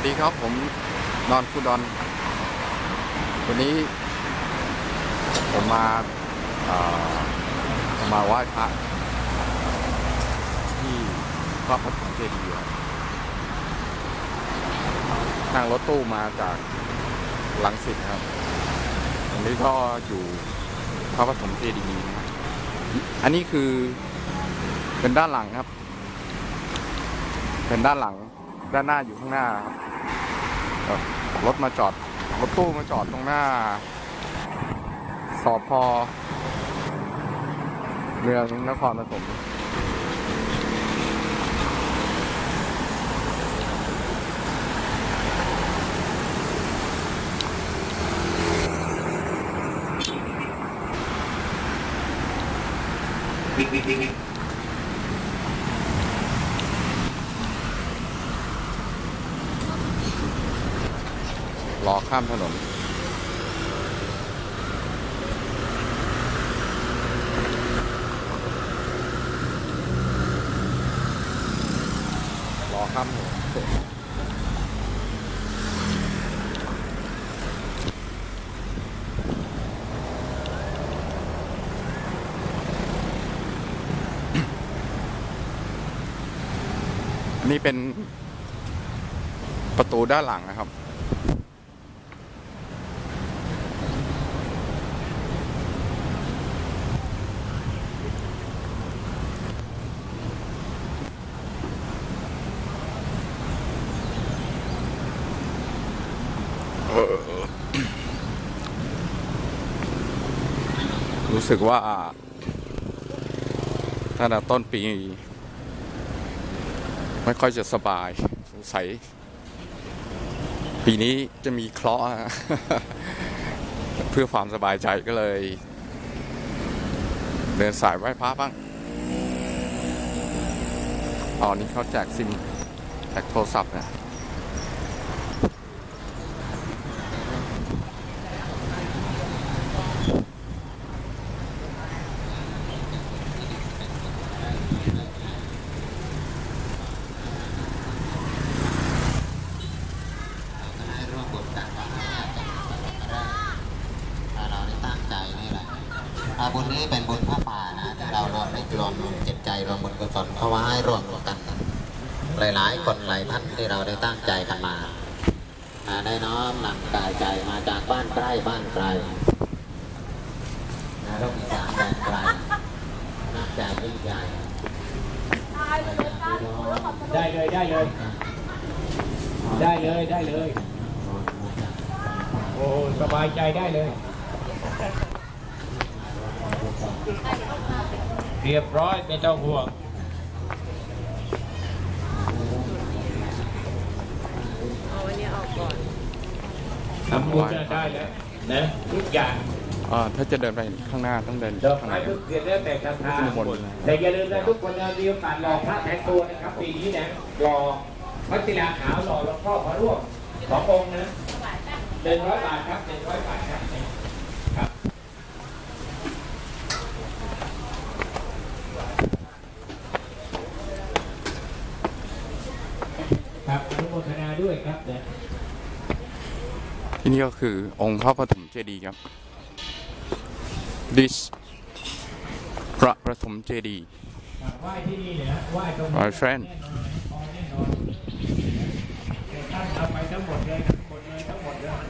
วัสดีครับผมนอนคูดอน วันนี้ ผมมาเอ่อมาไหว้พระที่พระปฐมเจดีย์นั่งรถตู้มาจากหลังสิตครับอันนี้ก็อยู่พระปฐมเจดีย์นะครับอันนี้คือเป็นด้านหลังครับ เป็นด้านหลังด้านหน้าอยู่ข้างหน้าครับ ครับรถมาจอด รถตู้มาจอดตรงหน้า สอพอเมืองนครปฐม รอข้ามถนน รอข้ามถนนนนี้เป็นประตูด้านหลังนะครับ รู้สึกว่าตั้งแต่ต้นปี ไม่ค่อยจะสบายสงสัย ปีนี้จะมีเคราะห์เพื่อความสบายใจก็เลย เดินสายไหว้พระบ้างอ๋อนี่เขาแจกซิมแจกโทรศัพท์นะ ให้ร่วมบุญกันว่าถ้าเราได้ตั้งใจนี่แหละ อาบุญนี้เป็นบุญพระป่านะที่เรารวมได้รวมจิตใจรวมบุญกุศลเข้ามาให้รวมกัน หลายๆ คนหลายท่านที่เราได้ตั้งใจกันมาอ่าได้น้อมนำกายใจมาจากบ้านใกล้บ้านไกลนะต้องมีสามแดนไกลนักใจยิ่งใหญ่ได้เลยได้เลย ได้เลยได้เลย โอ้สบายใจได้เลย เรียบร้อยไม่ต้องห่วงเอาวันนี้ออกก่อนทำบุญน่ะได้แล้วนะทุกอย่างอ่าถ้าจะเดินไปข้างหน้าต้องเดินดอกข้างหไม้น้า ทุกเดือนแล้วแต่ศรัทธาขึ้นบนแต่อย่าลืมนะทุกคนนะมีโอกาสหล่อพระแทนตัวนะครับปีนี้นะหล่อพระศิลาขาวหล่อหลวงพ่อพระร่วงสององค์นะหนึ่งร้อยบาทครับหนึ่งร้อยบาทครับครับ ครับอนุโมทนา ด้วยครับเนี่ยที่นี่ก็คือองค์พระปฐมเจดีย์ครับ this พระปฐมเจดีย์ ไหว้ที่นี่เนี่ยไหว้ตรงนี้ My friend แน่นอนแน่นอนแต่ท่านเอาไปทั้งหมดเลยทั้งหมดเลยทั้งหมดเลย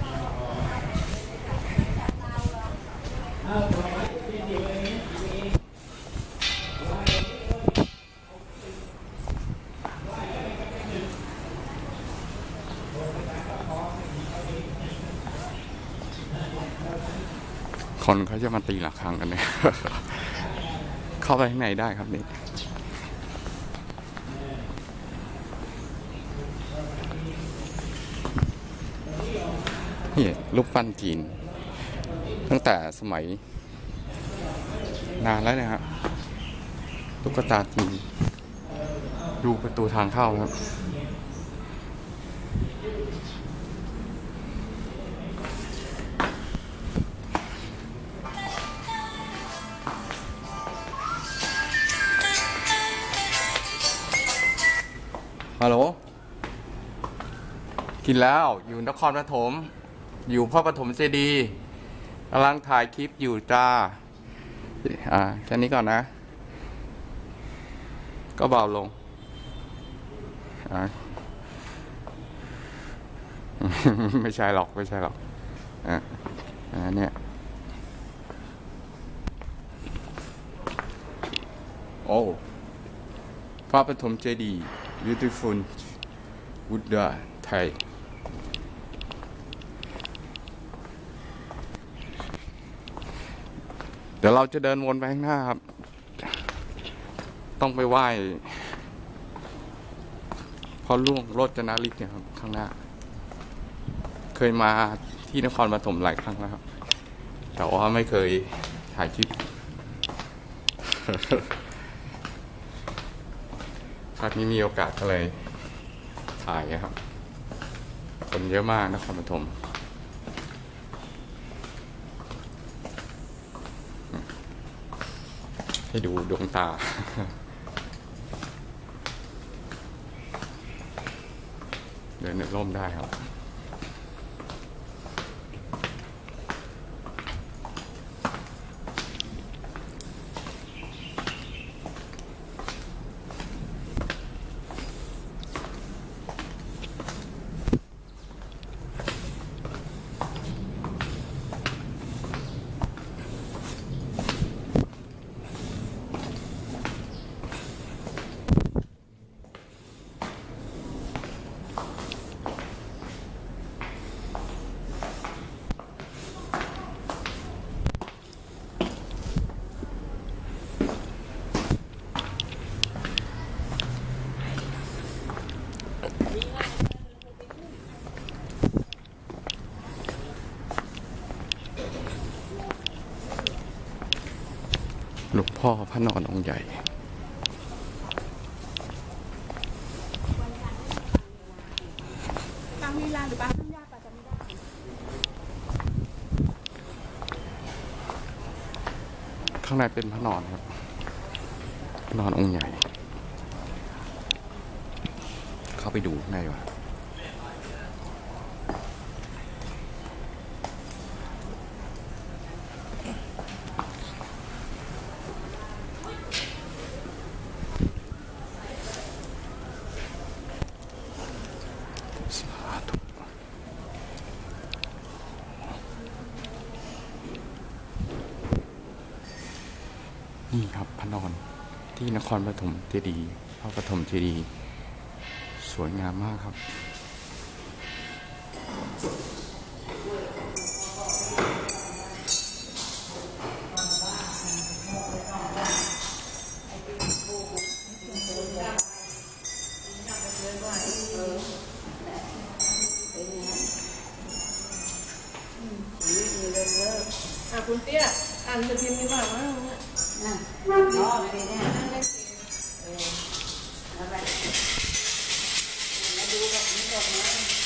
เอาตัวไว้ที่นี่เลยนี่มี คนเขาจะมาตีหลักครั้งกันเนี่ย เข้าไปข้างในได้ครับนี่ นี่รูปปั้นจีน ตั้งแต่สมัย นานแล้วนะครับตุ๊กตาจีนดูประตูทางเข้าครับ ฮัลโหล กินแล้วอยู่นครปฐม อยู่พ่อปฐมเจดีกำลังถ่ายคลิปอยู่จ้า อ่า แค่นี้ก่อนนะ ก็เบาลง อ่า ไม่ใช่หรอก ไม่ใช่หรอก อะอ่าเนี่ย โอ้พระปฐมเจดีย์ beautiful บุดดาไทยเดี๋ยวเราจะเดินวนไปข้างหน้าครับ ต้องไปไหว้พ่อล่วงโรจนาลิกเนี่ยครับ ข้างหน้า เคยมาที่นครปฐมหลายครั้งแล้วครับ แต่ว่าไม่เคยถ่ายคลิป ครั้งนี้มีโอกาสก็เลยถ่ายครับ คนเยอะมากนครปฐมให้ดูดวงตาเดินในร่มได้ครับ พ่อพระนอนองค์ใหญ่ บางลีลาหรือบางทุ่งยากกว่าจะไม่ได้ข้างในเป็นพระนอนครับพระนอนองค์ใหญ่ เข้าไปดูข้างในว่ะ นี่ครับพระนอนที่นครปฐมเจดีย์พระปฐมเจดีย์สวยงามมากครับ อะคุณเตี้ยอ่านจะพิมพ์ดีกว่ามั้ง เนี่